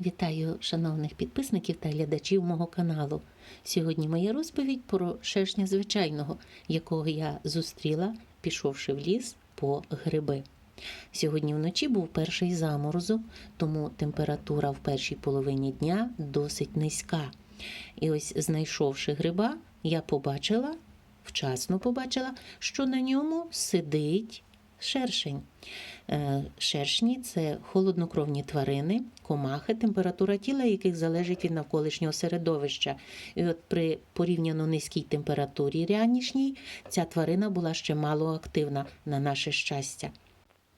Вітаю шановних підписників та глядачів мого каналу. Сьогодні моя розповідь про шершня звичайного, якого я зустріла, пішовши в ліс по гриби. Сьогодні вночі був перший заморозок, тому температура в першій половині дня досить низька. І ось, знайшовши гриба, я побачила, вчасно побачила, що на ньому сидить шершень. Е, Шершні це холоднокровні тварини, комахи, температура тіла яких залежить від навколишнього середовища. І от при порівняно низькій температурі ранішній ця тварина була ще мало активна на наше щастя.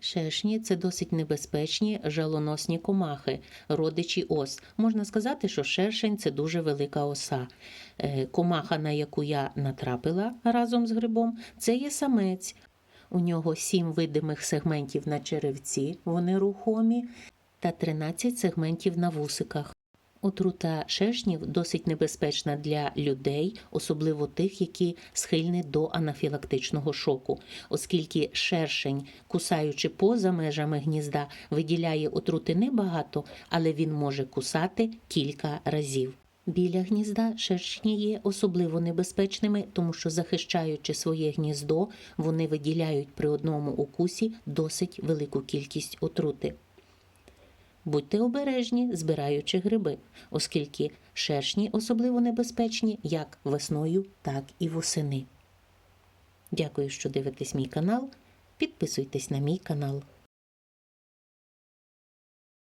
Шершні це досить небезпечні жалоносні комахи, родичі ос. Можна сказати, що шершень це дуже велика оса. Е, Комаха, на яку я натрапила разом з грибом, це є самець. У нього сім видимих сегментів на черевці, вони рухомі, та 13 сегментів на вусиках. Отрута шершнів досить небезпечна для людей, особливо тих, які схильні до анафілактичного шоку, оскільки шершень, кусаючи поза межами гнізда, виділяє отрути небагато, але він може кусати кілька разів. Біля гнізда шершні є особливо небезпечними, тому що, захищаючи своє гніздо, вони виділяють при одному укусі досить велику кількість отрути. Будьте обережні, збираючи гриби, оскільки шершні особливо небезпечні як весною, так і восени. Дякую, що дивитесь мій канал. Підписуйтесь на мій канал.